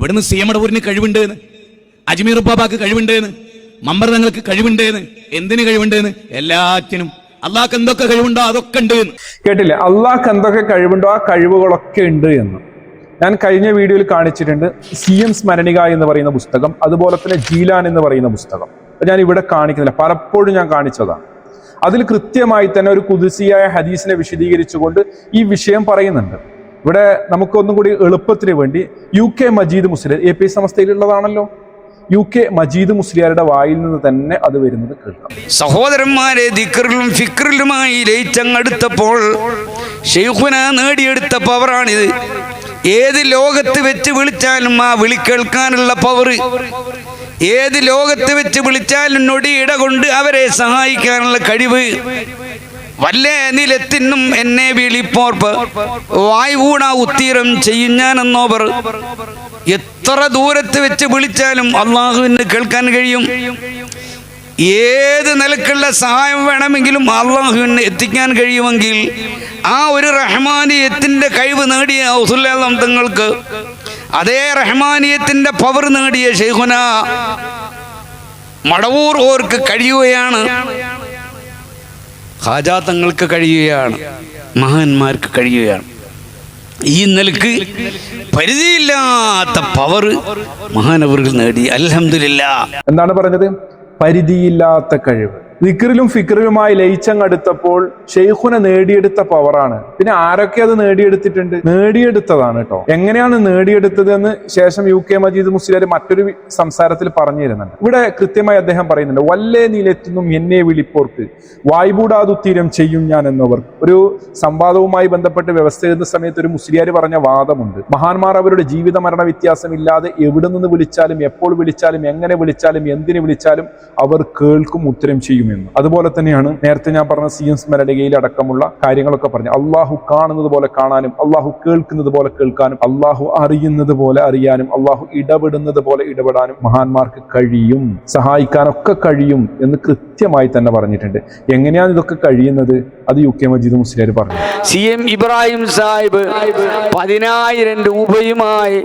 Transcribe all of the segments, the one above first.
ഇവിടുന്ന് C M അടവൂരിന് കഴിവുണ്ട് എന്ന് അജ്മീർ ഉപ്പാബാക്ക് കഴിവുണ്ട് എന്ന് മമ്പർ തങ്ങൾക്ക് കഴിവുണ്ട് എന്ന് എന്തിന് കഴിവുണ്ട് എന്ന് എല്ലാറ്റിനും അള്ളാഹ്ക്ക് എന്തൊക്കെ കഴിവുണ്ടോ അതൊക്കെ ഉണ്ട് എന്ന്. കേട്ടില്ല? അള്ളാഹ്ക്ക് എന്തൊക്കെ കഴിവുണ്ടോ ആ കഴിവുകളൊക്കെ ഉണ്ട് എന്ന്. ഞാൻ കഴിഞ്ഞ വീഡിയോയിൽ കാണിച്ചിട്ടുണ്ട് സി എം സ്മരണിക എന്ന് പറയുന്ന പുസ്തകം അതുപോലെ തന്നെ ജീലാൻ എന്ന് പറയുന്ന പുസ്തകം. ഞാൻ ഇവിടെ കാണിക്കുന്നില്ല. പലപ്പോഴും ഞാൻ കാണിച്ചതാണ്. അതിൽ കൃത്യമായി തന്നെ ഒരു കുതിസിയായ ഹദീസിനെ വിശദീകരിച്ചുകൊണ്ട് ഈ വിഷയം പറയുന്നുണ്ട്. ഇവിടെ നമുക്കൊന്നും കൂടി എളുപ്പത്തിന് വേണ്ടി യു കെ മജീദ് മുസ്ലിം എ പി സമസ്തയിലുള്ളതാണല്ലോ. യു കെ മജീദ് മുസ്ലിയാരുടെ വായിൽ നിന്ന് തന്നെ അത് വരുന്നത് കേൾക്കാം. സഹോദരന്മാരെ ദിക്കറിലും ഫിക്റിലുമായി ലയിച്ചങ്ങടുത്തപ്പോൾ ഷെയ്ഖുന നേടിയെടുത്ത പവറാണിത്. ഏത് ലോകത്ത് വെച്ച് വിളിച്ചാലും ആ വിളി കേൾക്കാനുള്ള പവർ ഏത് ലോകത്ത് വെച്ച് വിളിച്ചാലും നൊടിയിട കൊണ്ട് അവരെ സഹായിക്കാനുള്ള കഴിവ്. വല്ല നിലത്തിനും എന്നെ വിളിപ്പോർപ്പ്. വായ്വൂണ ഉത്തീരം ഞാനെന്നോവർ. എത്ര ദൂരത്ത് വെച്ച് വിളിച്ചാലും അള്ളാഹുവിന് കേൾക്കാൻ കഴിയും. ഏത് നിലക്കുള്ള സഹായം വേണമെങ്കിലും അള്ളാഹുവിന് എത്തിക്കാൻ കഴിയുമെങ്കിൽ ആ ഒരു റഹ്മാനിയത്തിന്റെ കഴിവ് നേടിയ ഔസുല്ലാം തങ്ങൾക്ക് അതേ റഹ്മാനിയത്തിന്റെ പവർ നേടിയ ഷെയ്ഖുന മടവൂർ ഓർക്ക് കഴിയുകയാണ്. ഹാജാ തങ്ങൾക്ക് കഴിയുകയാണ്. മഹാന്മാർക്ക് കഴിയുകയാണ്. ഈ നിലയ്ക്ക് പരിധിയില്ലാത്ത പവർ മഹാനവറുകൾ നേടി. അലഹമില്ല എന്താണ് പറഞ്ഞത്? പരിധിയില്ലാത്ത കഴിവ്. ദിക്റിലും ഫിക്കറിലുമായി ലയിച്ചങ്ങടുത്തപ്പോൾ ഷെയ്ഖുനെ നേടിയെടുത്ത പവറാണ് പിന്നെ ആരൊക്കെ അത് നേടിയെടുത്തിട്ടുണ്ട്? നേടിയെടുത്തതാണ് കേട്ടോ എങ്ങനെയാണ് നേടിയെടുത്തത് എന്ന് ശേഷം യു കെ മജീദ് മുസ്ലിയാർ മറ്റൊരു സംസാരത്തിൽ പറഞ്ഞു തരുന്നുണ്ട്. ഇവിടെ കൃത്യമായി അദ്ദേഹം പറയുന്നുണ്ട് വല്ലേ നീലെത്തുന്നു എന്നെ വിളിപ്പോർക്ക് വായ്പൂടാതുത്തീരം ചെയ്യും ഞാൻ എന്നവർ. ഒരു സംവാദവുമായി ബന്ധപ്പെട്ട് വ്യവസ്ഥ ചെയ്യുന്ന സമയത്ത് ഒരു മുസ്ലിയാർ പറഞ്ഞ വാദമുണ്ട്. മഹാന്മാർ അവരുടെ ജീവിത മരണ വ്യത്യാസമില്ലാതെ എവിടെ നിന്ന് വിളിച്ചാലും എപ്പോൾ വിളിച്ചാലും എങ്ങനെ വിളിച്ചാലും എന്തിനു വിളിച്ചാലും അവർ കേൾക്കും ഉത്തരം ചെയ്യുമെന്ന് അതുപോലെ തന്നെയാണ് നേരത്തെ ഞാൻ പറഞ്ഞ സി എം സ്മരണികയിൽ അടക്കമുള്ള കാര്യങ്ങളൊക്കെ പറഞ്ഞു അള്ളാഹു കാണുന്നത് പോലെ കാണാനും അള്ളാഹു കേൾക്കുന്നത് പോലെ കേൾക്കാനും അള്ളാഹു അറിയുന്നത് പോലെ അറിയാനും അള്ളാഹു ഇടപെടുന്നത് പോലെ ഇടപെടാനും മഹാന്മാർക്ക് കഴിയും സഹായിക്കാനൊക്കെ കഴിയും എന്ന് കൃത്യമായി തന്നെ പറഞ്ഞിട്ടുണ്ട്. എങ്ങനെയാണ് ഇതൊക്കെ കഴിയുന്നത്? അത് യു കെ മജീദ് മുസ്ലിയാർ പറഞ്ഞു. സി എം ഇബ്രാഹിം സാഹിബ് പതിനായിരം രൂപയുമായി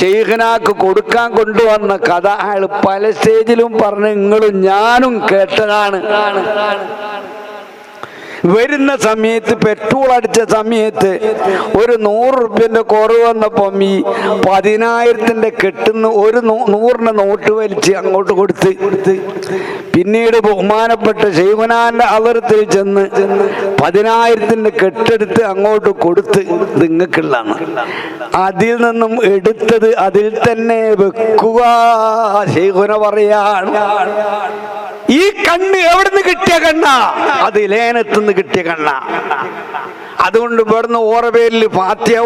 ഷെയ്ഖനാക്ക് കൊടുക്കാൻ കൊണ്ടുവന്ന കഥ അയാൾ പല സ്റ്റേജിലും പറഞ്ഞു നിങ്ങളും ഞാനും കേട്ടതാണ്. நான் വരുന്ന സമയത്ത് പെട്രോൾ അടിച്ച സമയത്ത് ഒരു നൂറ് റുപ്യന്റെ കുറവ് വന്നപ്പം ഈ പതിനായിരത്തിന്റെ കെട്ടുന്ന ഒരു നൂറിന് നോട്ട് വലിച്ച് അങ്ങോട്ട് കൊടുത്ത് പിന്നീട് ബഹുമാനപ്പെട്ട ശൈവനാന്റെ അവരത്തിൽ ചെന്ന് പതിനായിരത്തിന്റെ കെട്ടെടുത്ത് അങ്ങോട്ട് കൊടുത്ത് നിങ്ങൾക്കുള്ളതാണ്. അതിൽ നിന്നും എടുത്തത് അതിൽ തന്നെ വെക്കുക ശൈവന പറയാണ്. ഈ കണ്ണ് എവിടുന്ന് കിട്ടിയ കണ്ണ? അത് ലേനത്തുനിന്ന് കിട്ടിയ കണ്ണ. അതുകൊണ്ട് ഇവിടുന്ന് ഓറ പേരിൽ ഫാത്യ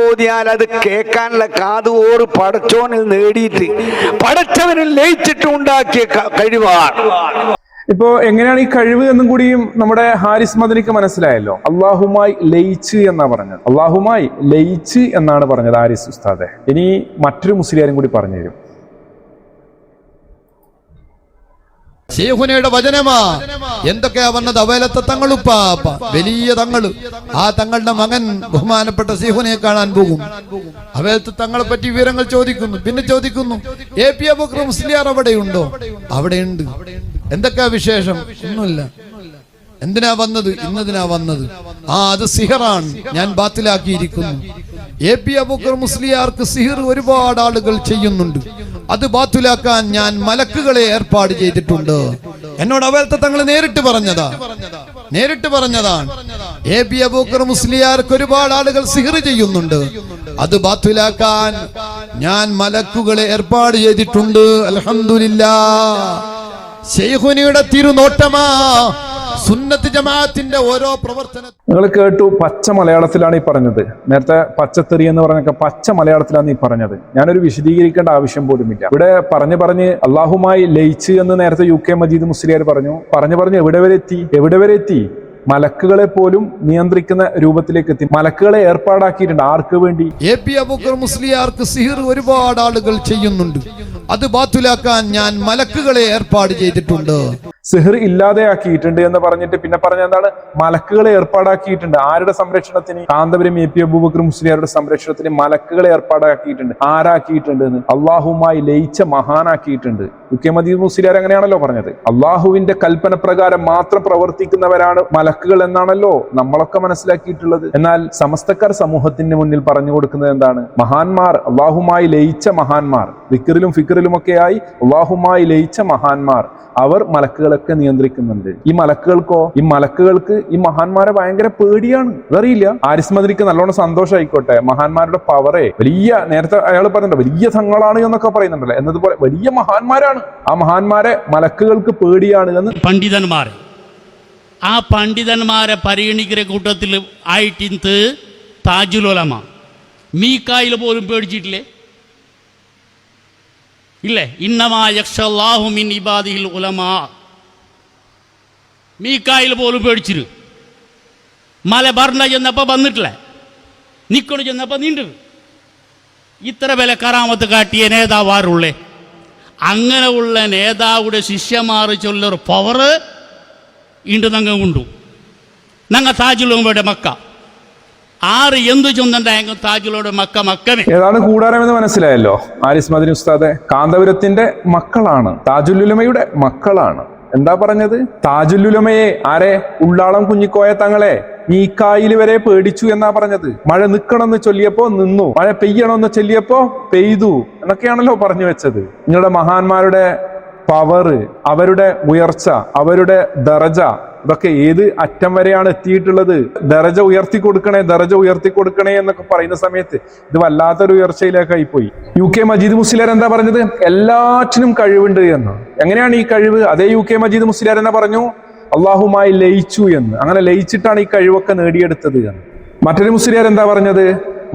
അത് കേൾക്കാനുള്ള കാത് ഓറ് പടച്ചോനിൽ നേടിയിട്ട് പടച്ചവനിൽ ലയിച്ചിട്ട് ഉണ്ടാക്കിയ കഴിവാണ്. ഇപ്പോ എങ്ങനെയാണ് ഈ കഴിവ് എന്നും കൂടിയും നമ്മുടെ ഹാരിസ് മദനിക്ക് മനസ്സിലായല്ലോ. അള്ളാഹുമായി ലയിച്ച് എന്നാ പറഞ്ഞത്. അള്ളാഹുമായി ലയിച്ച് എന്നാണ് പറഞ്ഞത് ഹാരിസ് ഉസ്താദെ. ഇനി മറ്റൊരു മുസ്ലിയാരും കൂടി പറഞ്ഞു തരും. ശേഖുനയുടെ വചനമാ. എന്തൊക്കെയാ വന്നത്? അവലത്തെ തങ്ങളുപ്പാപ്പ വലിയ തങ്ങൾ ആ തങ്ങളുടെ മകൻ ബഹുമാനപ്പെട്ട സിഹുനെ കാണാൻ പോകും. അവലത്തെ തങ്ങളെ പറ്റി വിവരങ്ങൾ ചോദിക്കുന്നു. പിന്നെ ചോദിക്കുന്നു എ പി അബുക്ര മുസ്ലിയാർ അവിടെയുണ്ടോ? അവിടെയുണ്ട്. എന്തൊക്കെയാ വിശേഷം? ഒന്നുമില്ല. എന്തിനാ വന്നത്? ഇന്നതിനാ വന്നത്. ആ അത് സിഹറാണ്. ഞാൻ ബാത്തിലാക്കിയിരിക്കുന്നു. എ പി അബൂക്കർ മുസ്ലിയാർക്ക് സിഹിർ ഒരുപാട് ആളുകൾ ചെയ്യുന്നുണ്ട്. അത് ബാത്തുലാക്കാൻ ഞാൻ മലക്കുകളെ ഏർപ്പാട് ചെയ്തിട്ടുണ്ട്. എന്നോട് അവലത്തെ തങ്ങൾ നേരിട്ട് പറഞ്ഞതാ. നേരിട്ട് പറഞ്ഞതാണ്. എ ബി അബൂക്കർ മുസ്ലിയാർക്ക് ഒരുപാട് ആളുകൾ സിഹിർ ചെയ്യുന്നുണ്ട്. അത് ബാത്തുലാക്കാൻ ഞാൻ മലക്കുകളെ ഏർപ്പാട് ചെയ്തിട്ടുണ്ട്. അൽഹംദുലില്ലാ. ശൈഹുനിയുടെ തിരുനോട്ടമാ. സുന്നത്ത് ജമാഅത്തിന്റെ ഓരോ പ്രവർത്തന നിങ്ങൾ കേട്ടു പച്ച മലയാളത്തിലാണ് ഈ പറഞ്ഞത്. നേരത്തെ പച്ചത്തെറി എന്ന് പറഞ്ഞൊക്കെ പച്ച മലയാളത്തിലാണ് ഈ പറഞ്ഞത്. ഞാനൊരു വിശദീകരിക്കേണ്ട ആവശ്യം പോലുമില്ല. ഇവിടെ പറഞ്ഞു പറഞ്ഞ് അള്ളാഹുമായി ലയിച്ച് എന്ന് നേരത്തെ യു കെ മജീദ് മുസ്ലിയാർ പറഞ്ഞു. പറഞ്ഞു പറഞ്ഞ് എവിടെ വരെ എത്തി? എവിടെ വരെ എത്തി? മലക്കുകളെ പോലും നിയന്ത്രിക്കുന്ന രൂപത്തിലേക്ക് എത്തി. മലക്കുകളെ ഏർപ്പാടാക്കിയിട്ടുണ്ട്. ആർക്ക് വേണ്ടി? എ പി അബൂക്കർ മുസ്ലിയാർക്ക് സിഹിർ ഒരുപാട് ആളുകൾ ചെയ്യുന്നുണ്ട്. അത് ബാത്തുലാക്കാൻ ഞാൻ മലക്കുകളെ ഏർപ്പാട് ചെയ്തിട്ടുണ്ട്. സിഹർ ഇല്ലാതെയാക്കിയിട്ടുണ്ട് എന്ന് പറഞ്ഞിട്ട് പിന്നെ പറഞ്ഞ എന്താണ്? മലക്കുകളെ ഏർപ്പാടാക്കിയിട്ടുണ്ട്. ആരുടെ സംരക്ഷണത്തിന്? കാന്തപുരം എ പി അബൂബക്കർ മുസ്ലിയാരുടെ സംരക്ഷണത്തിന് മലക്കുകളെ ഏർപ്പാടാക്കിയിട്ടുണ്ട്. ആരാക്കിയിട്ടുണ്ട് എന്ന്? അള്ളാഹുമായി ലയിച്ച മഹാനാക്കിയിട്ടുണ്ട്. മദീദ് മുസ്ലിയാർ അങ്ങനെയാണല്ലോ പറഞ്ഞത്. അള്ളാഹുവിന്റെ കൽപ്പന പ്രകാരം മാത്രം പ്രവർത്തിക്കുന്നവരാണ് മലക്കുകൾ എന്നാണല്ലോ നമ്മളൊക്കെ മനസ്സിലാക്കിയിട്ടുള്ളത്. എന്നാൽ സമസ്തക്കാർ സമൂഹത്തിന്റെ മുന്നിൽ പറഞ്ഞു കൊടുക്കുന്നത് എന്താണ്? മഹാന്മാർ അള്ളാഹുമായി ലയിച്ച മഹാന്മാർ. വിക്കറിലും ഫിക്കറിലും ഒക്കെയായി അള്ളാഹുമായി ലയിച്ച മഹാന്മാർ. അവർ മലക്കുകളൊക്കെ നിയന്ത്രിക്കുന്നുണ്ട്. ഈ മലക്കുകൾക്കോ ഈ മലക്കുകൾക്ക് ഈ മഹാന്മാരെ ഭയങ്കര പേടിയാണ്. അതറിയില്ല ആരിസ് നല്ലോണം സന്തോഷമായിക്കോട്ടെ മഹാന്മാരുടെ പവറെ വലിയ നേരത്തെ അയാൾ പറഞ്ഞിട്ടുണ്ട് വലിയ തങ്ങളാണ് എന്നൊക്കെ പറയുന്നുണ്ടല്ലോ. എന്നതുപോലെ വലിയ മഹാന്മാരാണ്. ആ മഹാന്മാരെ മലക്കുകൾക്ക് പേടിയാണ് എന്ന് പണ്ഡിതന്മാർ ആ പണ്ഡിതന്മാരെ പരിഗണിക്കുന്ന കൂട്ടത്തിൽ ആയിട്ടിന്ത് താജുലോലമ മീക്കായിൽ പോലും പേടിച്ചിട്ടില്ലേ? ഇല്ലേ? ഇന്നമാ യക്ഷാഹുമിൻ ഇബാദിഹിൽ ഉലമാ. മീക്കായിൽ പോലും പേടിച്ചിരു. മല ഭരണ ചെന്നപ്പോൾ വന്നിട്ടില്ല. നിക്കണു ചെന്നപ്പോൾ നീണ്ടു. ഇത്ര വില കറാമത്ത് കാട്ടിയ നേതാവാറുള്ളേ അങ്ങനെ ഉള്ള നേതാവുടെ ശിഷ്യമാർ ചൊല്ലൊരു പവറ് ഇണ്ട് നങ്ങ ഉണ്ടു നങ്ങ താജുലോമയുടെ മക്ക. ആറ് എന്തു ചൊന്നുണ്ടായെങ്കിൽ താജുലോയുടെ മക്ക മക്കമേ? ഏതാണ് കൂടാരം എന്ന് മനസ്സിലായല്ലോ? ആരിസ് മദിനി ഉസ്താദെ കാന്തപുരത്തിന്റെ മക്കളാണ് താജുലുലമയുടെ മക്കളാണ്. എന്താ പറഞ്ഞത്? താജുല്ലുലമയെ ആരെ? ഉള്ളാളം കുഞ്ഞിക്കോയ തങ്ങളെ. മീക്കായിൽ വരെ പേടിച്ചു എന്നാ പറഞ്ഞത്. മഴ നിൽക്കണമെന്ന് ചൊല്ലിയപ്പോ നിന്നു. മഴ പെയ്യണമെന്ന് ചൊല്ലിയപ്പോ പെയ്തു. എന്നൊക്കെയാണല്ലോ പറഞ്ഞു വെച്ചത്. നിങ്ങളുടെ മഹാന്മാരുടെ പവറ് അവരുടെ ഉയർച്ച അവരുടെ ദറജ ഇതൊക്കെ ഏത് അറ്റം വരെയാണ് എത്തിയിട്ടുള്ളത്? ദരജ ഉയർത്തി കൊടുക്കണേ ദരജ ഉയർത്തി കൊടുക്കണേ എന്നൊക്കെ പറയുന്ന സമയത്ത് ഇത് വല്ലാത്തൊരു ഉയർച്ചയിലേക്കായി പോയി യു കെ മജീദ് മുസ്ലിയാർ എന്താ പറഞ്ഞത്? എല്ലാറ്റിനും കഴിവുണ്ട് എന്ന്. എങ്ങനെയാണ് ഈ കഴിവ്? അതേ യു കെ മജീദ് മുസ്ലിയാർ എന്നാ പറഞ്ഞു? അള്ളാഹുമായി ലയിച്ചു എന്ന്. അങ്ങനെ ലയിച്ചിട്ടാണ് ഈ കഴിവൊക്കെ നേടിയെടുത്തത് എന്ന്. മറ്റൊരു മുസ്ലിയാർ എന്താ പറഞ്ഞത്?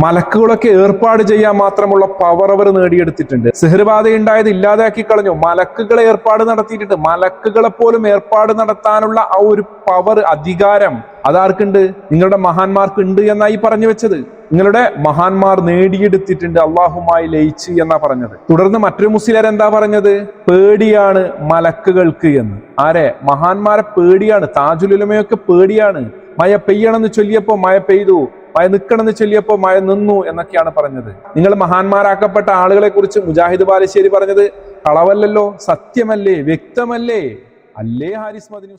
മലക്കുകളൊക്കെ ഏർപ്പാട് ചെയ്യാൻ മാത്രമുള്ള പവർ അവർ നേടിയെടുത്തിട്ടുണ്ട്. സിഹർബാധ ഉണ്ടായത് ഇല്ലാതാക്കി കളഞ്ഞു. മലക്കുകളെ ഏർപ്പാട് നടത്തിയിട്ടുണ്ട്. മലക്കുകളെ പോലും ഏർപ്പാട് നടത്താനുള്ള ആ ഒരു പവർ അധികാരം അതാർക്കുണ്ട്? നിങ്ങളുടെ മഹാന്മാർക്ക് ഉണ്ട് എന്നായി പറഞ്ഞു വെച്ചത്. നിങ്ങളുടെ മഹാന്മാർ നേടിയെടുത്തിട്ടുണ്ട്. അള്ളാഹുമായി ലയിച്ച് എന്നാ പറഞ്ഞത്. തുടർന്ന് മറ്റൊരു മുസ്ലിം എന്താ പറഞ്ഞത്? പേടിയാണ് മലക്കുകൾക്ക് എന്ന്. ആരെ? മഹാന്മാരെ പേടിയാണ്. താജുലുലമയൊക്കെ പേടിയാണ്. മഴ പെയ്യണമെന്ന് ചൊല്ലിയപ്പോ മഴ പെയ്തു. മഴ നിൽക്കണമെന്ന് ചൊല്ലിയപ്പോ മഴ നിന്നു എന്നൊക്കെയാണ് പറഞ്ഞത്. നിങ്ങൾ മഹാന്മാരാക്കപ്പെട്ട ആളുകളെ കുറിച്ച് മുജാഹിദ് ബാലശ്ശേരി പറഞ്ഞത് കളവല്ലല്ലോ സത്യമല്ലേ വ്യക്തമല്ലേ? അല്ലേ ഹാരിസ് മദിനി